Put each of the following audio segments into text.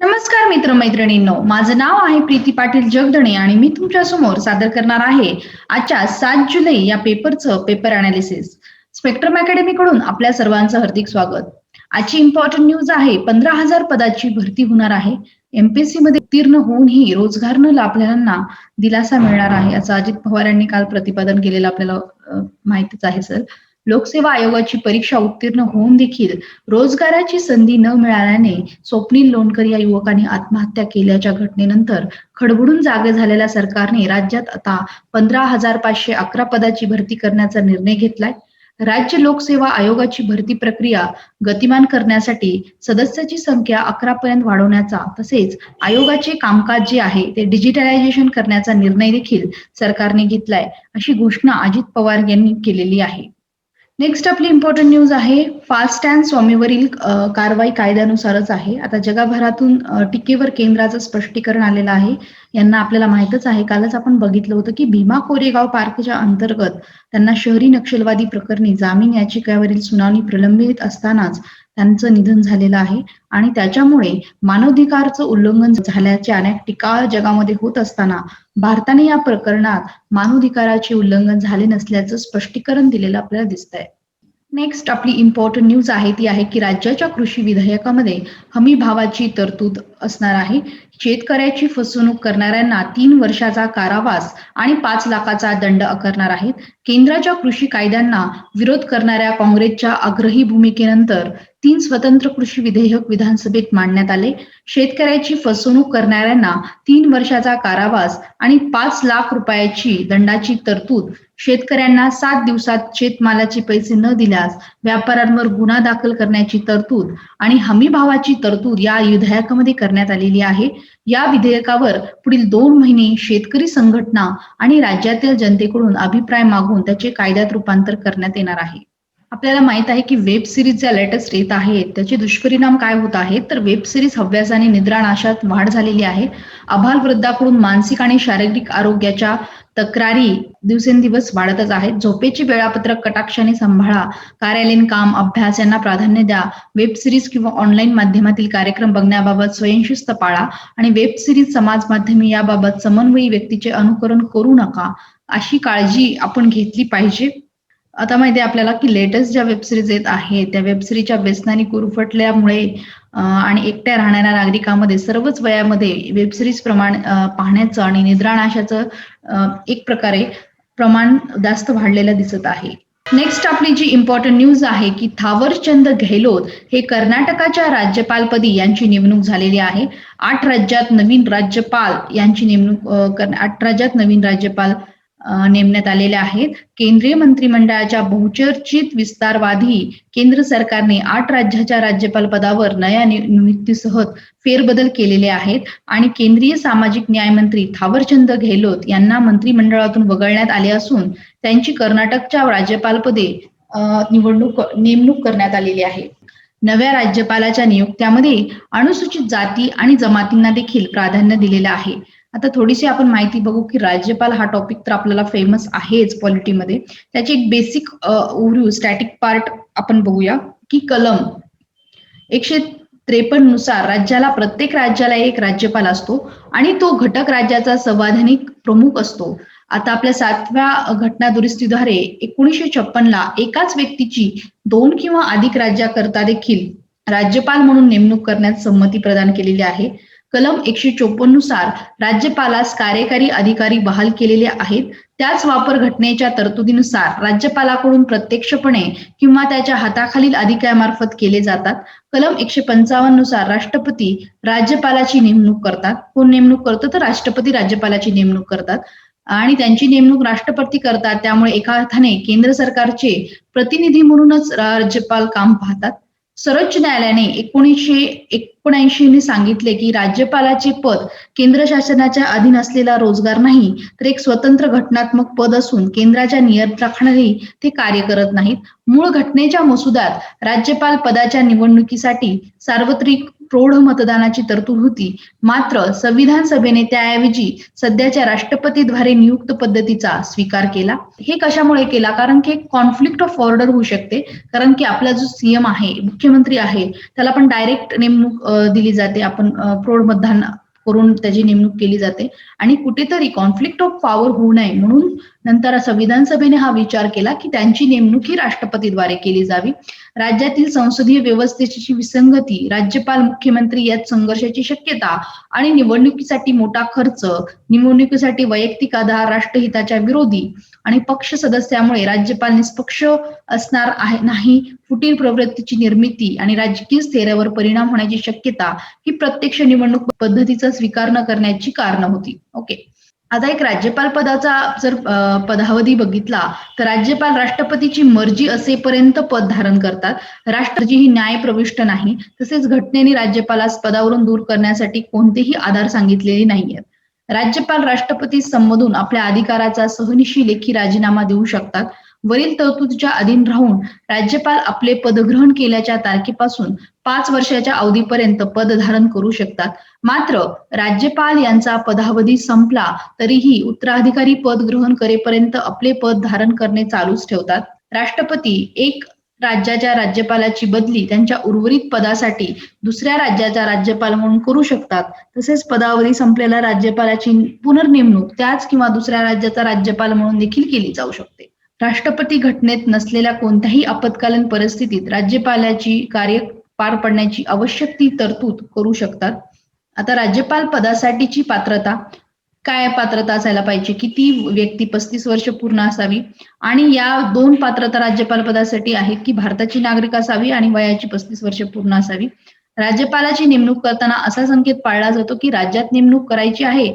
नमस्कार मित्र मैत्रिणींनो माझं नाव आहे प्रीती पाटील जगदणे आणि मी तुमच्यासमोर सादर करणार आहे आजच्या सात जुलै या पेपरचं पेपर अनालिसिस स्पेक्ट्रम अकॅडमी कडून आपल्या सर्वांचं हार्दिक स्वागत. आजची इम्पॉर्टंट न्यूज आहे पंधरा हजार पदाची भरती होणार आहे. एमपीएससी मध्ये उत्तीर्ण होऊनही रोजगार न लाभलेल्यांना दिलासा मिळणार आहे असं अजित पवार यांनी काल प्रतिपादन केलेलं आपल्याला माहितीच आहे सर. लोकसेवा आयोगाची परीक्षा उत्तीर्ण होऊन देखील रोजगाराची संधी न मिळाल्याने स्वप्नील लोणकर या युवकाने आत्महत्या केल्याच्या घटनेनंतर खडबडून जागे झालेल्या सरकारने राज्यात आता पंधरा हजार पाचशे अकरा पदाची भरती करण्याचा निर्णय घेतलाय. राज्य लोकसेवा आयोगाची भरती प्रक्रिया गतिमान करण्यासाठी सदस्याची संख्या अकरा पर्यंत वाढवण्याचा तसेच आयोगाचे कामकाज जे आहे ते डिजिटलायझेशन करण्याचा निर्णय देखील सरकारने घेतलाय अशी घोषणा अजित पवार यांनी केलेली आहे. नेक्स्ट आपली इम्पॉर्टंट न्यूज आहे फास्ट अँड स्वामीवरील कारवाई कायद्यानुसारच आहे. आता जगभरातून टीकेवर केंद्राचं स्पष्टीकरण आलेलं आहे. यांना आपल्याला माहितच आहे. कालच आपण बघितलं होतं की भीमा कोरेगाव पार्कच्या अंतर्गत त्यांना शहरी नक्षलवादी प्रकरणी जामीन याचिकेवरील सुनावणी प्रलंबित असतानाच त्यांचं निधन झालेलं आहे. आणि त्याच्यामुळे मानवाधिकारचं उल्लंघन झाल्याचे अनेक टीका जगामध्ये होत असताना भारताने या प्रकरणात मानवाधिकाराचे उल्लंघन झाले नसल्याचं स्पष्टीकरण दिलेलं आपल्याला दिसत आहे नेक्स्ट आपली इम्पॉर्टंट न्यूज आहे ती आहे की राज्याच्या कृषी विधेयकामध्ये हमी भावाची तरतूद असणार आहे. शेतकऱ्याची फसवणूक करणाऱ्यांना तीन वर्षाचा कारावास आणि पाच लाखाचा दंड आकारणार आहेत. केंद्राच्या कृषी कायद्यांना विरोध करणाऱ्या काँग्रेसच्या आग्रही भूमिकेनंतर तीन स्वतंत्र कृषी विधेयक विधानसभेत मांडण्यात आले. शेतकऱ्याची फसवणूक करणाऱ्यांना तीन वर्षाचा कारावास आणि पाच लाख रुपयाची दंडाची तरतूद. शेतकऱ्यांना सात दिवसात शेतमालाचे पैसे न दिल्यास व्यापाऱ्यांवर गुन्हा दाखल करण्याची तरतूद आणि हमी भावाची तरतूद या विधेयकामध्ये करण्यात आलेली आहे. या विधेयकावर पुढील दोन महिने शेतकरी संघटना आणि राज्यातील जनतेकडून अभिप्राय मागून त्याचे कायद्यात रूपांतर करण्यात येणार आहे. आपल्याला माहीत आहे की वेब सिरीज ज्या लेटेस्ट येत आहेत त्याचे दुष्परिणाम काय होत आहेत तर वेब सिरीज आणि निद्रानाशात वाढ झालेली आहे. अभाल वृद्धाकडून मानसिक आणि शारीरिक आरोग्याच्या तक्रारी दिवसेंदिवस वाढतच आहेत. झोपेचे वेळापत्रक कटाक्षाने सांभाळा. कार्यालयीन काम अभ्यास यांना प्राधान्य द्या. वेब सिरीज किंवा ऑनलाईन माध्यमातील कार्यक्रम बघण्याबाबत स्वयंशिस्त पाळा आणि वेब सिरीज समाज माध्यमे याबाबत समन्वयी व्यक्तीचे अनुकरण करू नका. अशी काळजी आपण घेतली पाहिजे. आता माहिती आहे आपल्याला की लेटेस्ट ज्या वेबसिरीज येत आहेत त्या वेबसिरीजच्या व्यसनाने कुरफटल्यामुळे आणि एकट्या राहणाऱ्या नागरिकांमध्ये सर्वच वयामध्ये वेबसिरीज प्रमाण पाहण्याचं आणि निद्रानाशाचं एक प्रकारे प्रमाण जास्त वाढलेलं दिसत आहे. नेक्स्ट आपली जी इम्पॉर्टंट न्यूज आहे की थावरचंद गेहलोत हे कर्नाटकाच्या राज्यपालपदी यांची नेमणूक झालेली आहे. आठ राज्यात नवीन राज्यपाल यांची नेमणूक आठ राज्यात नवीन राज्यपाल नेमण्यात आलेले आहेत. केंद्रीय मंत्रिमंडळाच्या बहुचर्चित विस्तारवादी केंद्र सरकारने आठ राज्याच्या राज्यपाल पदावर नया नि- नियुक्तीसह फेरबदल केलेले आहेत. आणि केंद्रीय सामाजिक न्याय मंत्री थावरचंद गेहलोत यांना मंत्रिमंडळातून वगळण्यात आले असून त्यांची कर्नाटकच्या राज्यपालपदे अं, निवडणूक नेमणूक करण्यात आलेली आहे. नव्या राज्यपालाच्या नियुक्त्यामध्ये अनुसूचित जाती आणि जमातींना देखील प्राधान्य दिलेलं आहे. आता थोडीशी आपण माहिती बघू की राज्यपाल हा टॉपिक तर आपल्याला फेमस आहेच पॉलिटीमध्ये त्याची एक बेसिक उरू स्टॅटिक पार्ट आपण बघूया की कलम एकशे त्रेपन्ननुसार राज्याला प्रत्येक राज्याला एक राज्यपाल असतो आणि तो घटक राज्याचा संवैधानिक प्रमुख असतो. आता आपल्या सातव्या घटना दुरुस्तीद्वारे एकोणीसशे छप्पन ला एकाच व्यक्तीची दोन किंवा अधिक राज्याकरता देखील राज्यपाल म्हणून नेमणूक करण्यास संमती प्रदान केलेली आहे. कलम एकशे चोपन्ननुसार राज्यपालास कार्यकारी अधिकारी बहाल केलेले आहेत. त्याच वापर घटनेच्या तरतुदीनुसार राज्यपालाकडून प्रत्यक्षपणे किंवा त्याच्या हाताखालील अधिकाऱ्यामार्फत केले जातात. कलम एकशे पंचावन्ननुसार राष्ट्रपती राज्यपालाची नेमणूक करतात. कोण नेमणूक करतं? तर राष्ट्रपती राज्यपालाची नेमणूक करतात. आणि त्यांची नेमणूक राष्ट्रपती करतात. त्यामुळे एका अर्थाने केंद्र सरकारचे प्रतिनिधी म्हणूनच राज्यपाल काम पाहतात. सर्वोच्च न्यायालयाने एकोणीसशे एकोणऐंशी सांगितले की राज्यपालाचे पद केंद्र शासनाच्या अधीन असलेला रोजगार नाही तर एक स्वतंत्र घटनात्मक पद असून केंद्राच्या नियंत्रणाखाली ते कार्य करत नाहीत. मूळ घटनेच्या मसुद्यात राज्यपाल पदाच्या निवडणुकीसाठी सार्वत्रिक प्रौढ मतदानाची तरतूद होती. मात्र संविधान सभेने त्याऐवजी सध्याच्या राष्ट्रपतीद्वारे नियुक्त पद्धतीचा स्वीकार केला. हे कशामुळे केला? कारण की कॉन्फ्लिक्ट ऑफ ऑर्डर होऊ शकते. कारण की आपला जो सीएम आहे मुख्यमंत्री आहे त्याला पण डायरेक्ट नेमणूक दिली जाते. आपण प्रौढ मतदान करून त्याची नेमणूक केली जाते. आणि कुठेतरी कॉन्फ्लिक्ट ऑफ पॉवर होऊ नये म्हणून नंतर संविधान सभेने हा विचार केला की त्यांची नेमणूक ही राष्ट्रपतीद्वारे केली जावी. राज्यातील संसदीय व्यवस्थेची विसंगती राज्यपाल मुख्यमंत्री यात संघर्षाची शक्यता आणि निवडणुकीसाठी मोठा खर्च निवडणुकीसाठी वैयक्तिक आधार राष्ट्रहिताच्या विरोधी आणि पक्ष सदस्यामुळे राज्यपाल निष्पक्ष असणार आहे नाही फुटीर प्रवृत्तीची निर्मिती आणि राजकीय स्थैर्यावर परिणाम होण्याची शक्यता ही प्रत्यक्ष निवडणूक पद्धतीचा स्वीकार न करण्याची कारण होती. ओके. आता एक राज्यपाल पदाचा जर पदावधी बघितला तर राज्यपाल राष्ट्रपतीची मर्जी असेपर्यंत पद धारण करतात. राष्ट्रजी ही न्याय प्रविष्ट नाही तसेच घटनेने राज्यपालास पदावरून दूर करण्यासाठी कोणतेही आधार सांगितलेले नाहीयेत. राज्यपाल राष्ट्रपती संबोधून आपल्या अधिकाराचा सहनिशी लेखी राजीनामा देऊ शकतात. वरील तरतुदीच्या अधीन राहून राज्यपाल आपले पदग्रहण केल्याच्या तारखेपासून पाच वर्षाच्या अवधीपर्यंत पद धारण करू शकतात. मात्र राज्यपाल यांचा पदावधी संपला तरीही उत्तराधिकारी पद ग्रहण करेपर्यंत आपले पद धारण करणे चालूच ठेवतात. राष्ट्रपती एक राज्याच्या राज्यपालाची बदली त्यांच्या उर्वरित पदासाठी दुसऱ्या राज्याचा राज्यपाल म्हणून करू शकतात. तसेच पदावधी संपलेल्या राज्यपालाची पुनर्नेमणूक त्याच किंवा दुसऱ्या राज्याचा राज्यपाल म्हणून देखील केली जाऊ शकते. राष्ट्रपती घटनेत नसलेल्या कोणत्याही आपत्कालीन परिस्थितीत राज्यपालाची कार्य पार पडण्याची आवश्यक ती तरतूद करू शकतात. आता राज्यपाल पदासाठीची पात्रता काय पात्रता असायला पाहिजे? की ती व्यक्ती पस्तीस वर्ष पूर्ण असावी? आणि या दोन पात्रता राज्यपाल पदासाठी आहेत की भारताची नागरिक असावी आणि वयाची पस्तीस वर्ष पूर्ण असावी? राज्यपालाची नेमणूक करताना असा संकेत पाळला जातो की राज्यात नेमणूक करायची आहे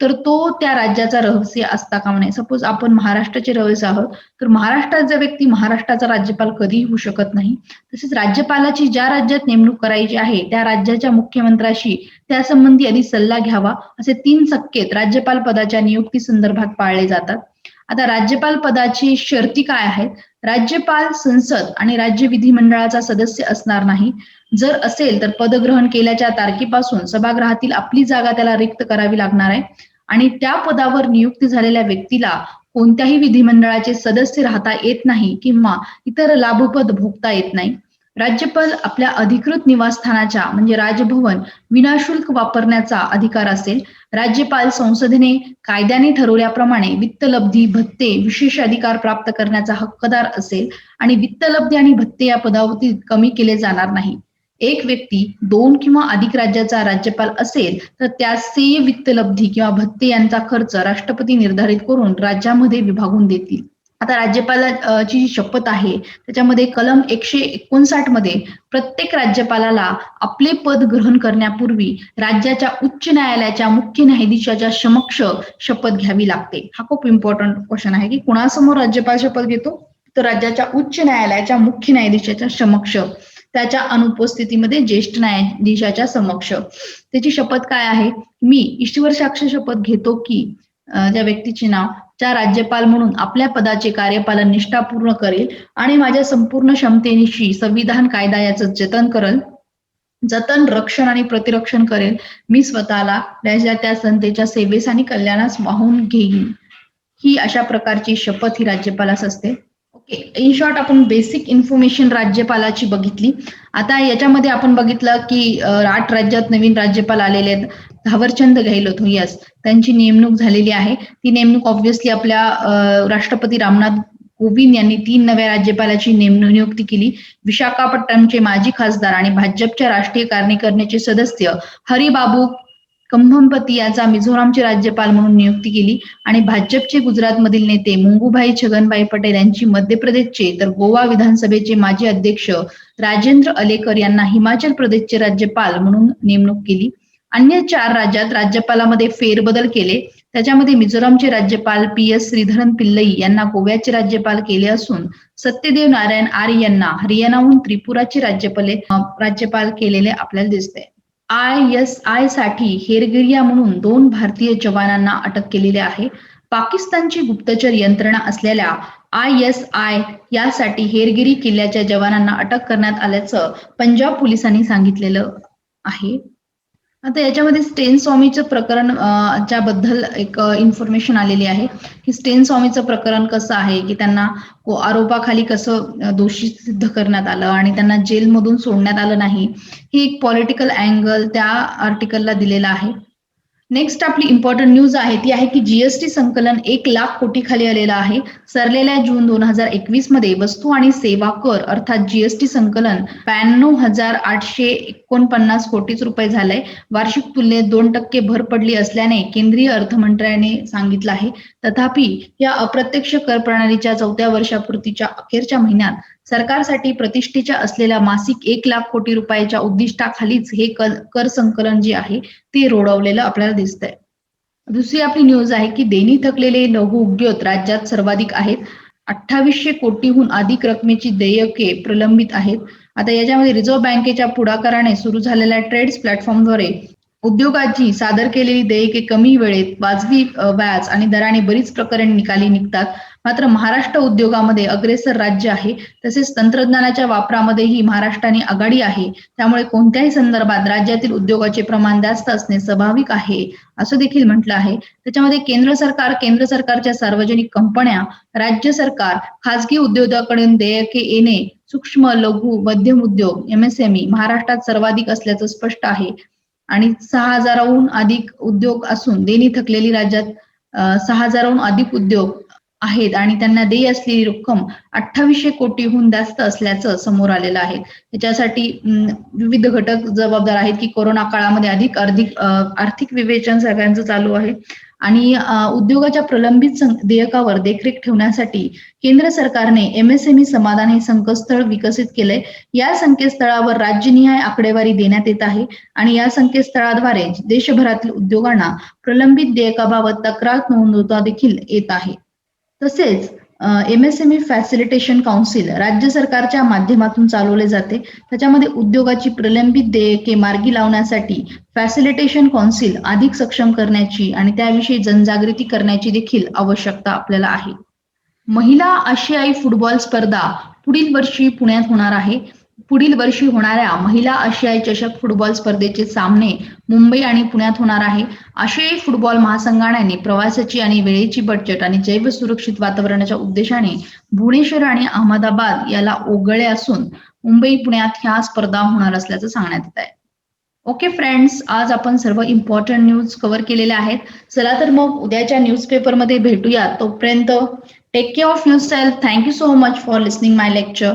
तर तो त्या राज्याचा रहस्य असता कामा नये. सपोज आपण महाराष्ट्राचे रहिवासी आहोत तर महाराष्ट्राचा व्यक्ती महाराष्ट्राचा राज्यपाल कधीही होऊ शकत नाही. तसेच राज्यपालाची ज्या राज्यात नेमणूक करायची आहे त्या राज्याच्या मुख्यमंत्र्याशी त्यासंबंधी आधी सल्ला घ्यावा. असे तीन सक्केत राज्यपाल पदाच्या नियुक्ती संदर्भात पाळले जातात. आता राज्यपाल पदाची शर्ती काय आहेत? राज्यपाल संसद आणि राज्य विधिमंडळाचा सदस्य असणार नाही. जर असेल तर पदग्रहण केल्याच्या तारखेपासून सभागृहातील आपली जागा त्याला रिक्त करावी लागणार आहे. आणि त्या पदावर नियुक्ती झालेल्या व्यक्तीला कोणत्याही विधिमंडळाचे सदस्य राहता येत नाही किंवा इतर लाभपद भोगता येत नाही. राज्यपाल आपल्या अधिकृत निवासस्थानाच्या म्हणजे राजभवन विनाशुल्क वापरण्याचा अधिकार असेल. राज्यपाल संसदेने कायद्याने ठरवल्याप्रमाणे वित्तलब्धी भत्ते विशेष अधिकार प्राप्त करण्याचा हक्कदार असेल आणि वित्तलब्धी आणि भत्ते या पदावतीत कमी केले जाणार नाही. एक व्यक्ती दोन किंवा अधिक राज्याचा राज्यपाल असेल तर त्या सेय वित्तलब्धी किंवा भत्ते यांचा खर्च राष्ट्रपती निर्धारित करून राज्यामध्ये विभागून देतील. आता राज्यपालाची जी शपथ आहे त्याच्यामध्ये कलम एकशे एकोणसाठमध्ये प्रत्येक राज्यपालाला आपले पद ग्रहण करण्यापूर्वी राज्याच्या उच्च न्यायालयाच्या मुख्य न्यायाधीशाच्या समक्ष शपथ घ्यावी लागते. हा खूप इम्पॉर्टंट क्वेश्चन आहे की कुणासमोर राज्यपाल शपथ घेतो? तर राज्याच्या उच्च न्यायालयाच्या मुख्य न्यायाधीशाच्या समक्ष त्याच्या अनुपस्थितीमध्ये ज्येष्ठ न्यायाधीशाच्या समक्ष. त्याची शपथ काय आहे? मी ईश्वर साक्ष शपथ घेतो की त्या व्यक्तीचे नाव चा राज्यपाल म्हणून आपल्या पदाचे कार्यपालन निष्ठापूर्ण करेल आणि माझ्या संपूर्ण क्षमतेनिशी संविधान कायदा याचं जतन करेल जतन रक्षण आणि प्रतिरक्षण करेल मी स्वतःला त्याच्या त्या संतेच्या सेवेस आणि कल्याणास वाहून घेईन. ही अशा प्रकारची शपथ ही राज्यपालास असते. इन शॉर्ट आपण बेसिक इन्फॉर्मेशन राज्यपालाची बघितली. आता याच्यामध्ये आपण बघितलं की आठ राज्यात नवीन राज्यपाल आलेले आहेत. धावरचंद गेहलोत यस त्यांची नेमणूक झालेली आहे. ती नेमणूक ऑब्व्हियसली आपल्या राष्ट्रपती रामनाथ कोविंद यांनी तीन नव्या राज्यपालाची नेमणूक नियुक्ती केली. विशाखापट्टणमचे माजी खासदार आणि भाजपच्या राष्ट्रीय कार्यकारिणीचे सदस्य हरिबाबू कंभमपती याचा मिझोरामचे राज्यपाल म्हणून नियुक्ती केली. आणि भाजपचे गुजरातमधील नेते मुंगूभाई छगनभाई पटेल यांची मध्य प्रदेशचे तर गोवा विधानसभेचे माजी अध्यक्ष राजेंद्र अलेकर यांना हिमाचल प्रदेशचे राज्यपाल म्हणून नेमणूक केली. अन्य चार राज्यात राज्यपालामध्ये फेरबदल केले. त्याच्यामध्ये मिझोरामचे राज्यपाल पी एस श्रीधरन पिल्लई यांना गोव्याचे राज्यपाल केले असून सत्यदेव नारायण आर्य यांना हरियाणाहून त्रिपुराचे राज्यपाले राज्यपाल केलेले आपल्याला दिसते आय एस आयसाठी हेरगिरिया म्हणून दोन भारतीय जवानांना अटक केलेली आहे. पाकिस्तानची गुप्तचर यंत्रणा असलेल्या आय एस आय यासाठी हेरगिरी किल्ल्याच्या जवानांना अटक करण्यात आल्याचं पंजाब पोलिसांनी सांगितलेलं आहे. आता याच्यामध्ये स्टेन स्वामीचं प्रकरण च्या बद्दल एक इन्फॉर्मेशन आलेली आहे की स्टेन स्वामीचं प्रकरण कसं आहे की त्यांना आरोपाखाली कसं दोषी सिद्ध करण्यात आलं आणि त्यांना जेलमधून सोडण्यात आलं नाही ही एक पॉलिटिकल अँगल त्या आर्टिकलला दिलेला आहे. नेक्स्ट आपली इम्पॉर्टंट न्यूज आहे ती आहे की जीएसटी संकलन एक लाख कोटी खाली आलेलं आहे. सरलेल्या जून दोन हजार एकवीसमध्ये वस्तू आणि सेवा कर अर्थात जीएसटी संकलन ब्याण्णव हजार आठशे एकोणपन्नास कोटीच रुपये झालंय. वार्षिक तुलनेत दोन टक्के भर पडली असल्याने केंद्रीय अर्थमंत्र्याने सांगितलं आहे. तथापि या अप्रत्यक्ष कर प्रणालीच्या चौथ्या वर्षापूर्तीच्या अखेरच्या महिन्यात सरकारसाठी प्रतिष्ठेच्या असलेल्या मासिक एक लाख कोटी रुपयाच्या उद्दिष्टाखालीच हे कर कर संकलन जे आहे ते रोडवलेलं आपल्याला दिसतंय. दुसरी आपली न्यूज आहे की देणी थकलेले लघु उद्योग राज्यात सर्वाधिक आहेत. अठ्ठावीसशे कोटीहून अधिक रकमेची देयके प्रलंबित आहेत. आता याच्यामध्ये रिझर्व्ह बँकेच्या पुढाकाराने सुरू झालेल्या ट्रेड्स प्लॅटफॉर्मद्वारे उद्योगाची सादर केलेली देयके कमी वेळेत वाजवी व्याज आणि दराने बरीच प्रकरणे निकाली निघतात. मात्र महाराष्ट्र उद्योगामध्ये अग्रेसर राज्य आहे तसेच तंत्रज्ञानाच्या वापरामध्येही महाराष्ट्राने आघाडी आहे. त्यामुळे कोणत्याही संदर्भात राज्यातील उद्योगाचे प्रमाण जास्त असणे स्वाभाविक आहे असं देखील म्हटलं आहे. त्याच्यामध्ये केंद्र सरकार केंद्र सरकारच्या सार्वजनिक कंपन्या राज्य सरकार खासगी उद्योगाकडून देयके येणे सूक्ष्म लघु मध्यम उद्योग एमएसएमई महाराष्ट्रात सर्वाधिक असल्याचं स्पष्ट आहे. आणि सहा हजाराहून अधिक उद्योग असून देणी थकलेली राज्यात सहा हजाराहून अधिक उद्योग आहेत आणि त्यांना देय असलेली रक्कम अठ्ठावीसशे कोटीहून जास्त असल्याचं समोर आलेलं आहे. त्याच्यासाठी विविध घटक जबाबदार आहेत की कोरोना काळामध्ये अधिक अधिक आर्थिक विवेचन सगळ्यांचं चालू आहे. आणि उद्योगाच्या प्रलंबित देयकावर देखरेख ठेवण्यासाठी केंद्र सरकारने एमएसएमई समाधान हे संकेतस्थळ विकसित केलंय. या संकेतस्थळावर राज्यनिहाय आकडेवारी देण्यात येत आहे आणि या संकेतस्थळाद्वारे देशभरातील उद्योगांना प्रलंबित देयकाबाबत तक्रार नोंदवता देखील येत आहे. तसेच एमएसएमई फॅसिलिटेशन काउन्सिल राज्य सरकारच्या माध्यमातून चालवले जाते. त्याच्यामध्ये उद्योगाची प्रलंबित देयके मार्गी लावण्यासाठी फॅसिलिटेशन काउन्सिल अधिक सक्षम करण्याची आणि त्याविषयी जनजागृती करण्याची देखील आवश्यकता आपल्याला आहे. महिला आशियाई फुटबॉल स्पर्धा पुढील वर्षी पुण्यात होणार आहे. पुढील वर्षी होणाऱ्या महिला आशियाई चषक फुटबॉल स्पर्धेचे सामने मुंबई आणि पुण्यात होणार आहे. आशियाई फुटबॉल महासंघाने प्रवासाची आणि वेळेची बचत आणि जैव सुरक्षित वातावरणाच्या उद्देशाने भुवनेश्वर आणि अहमदाबाद याला ओगळे असून मुंबई पुण्यात ह्या स्पर्धा होणार असल्याचं सांगण्यात येत आहे. ओके फ्रेंड्स आज आपण सर्व इम्पॉर्टंट न्यूज कव्हर केलेल्या आहेत. चला तर मग उद्याच्या न्यूजपेपरमध्ये भेटूया. तोपर्यंत take care of yourself thank you so much for listening my lecture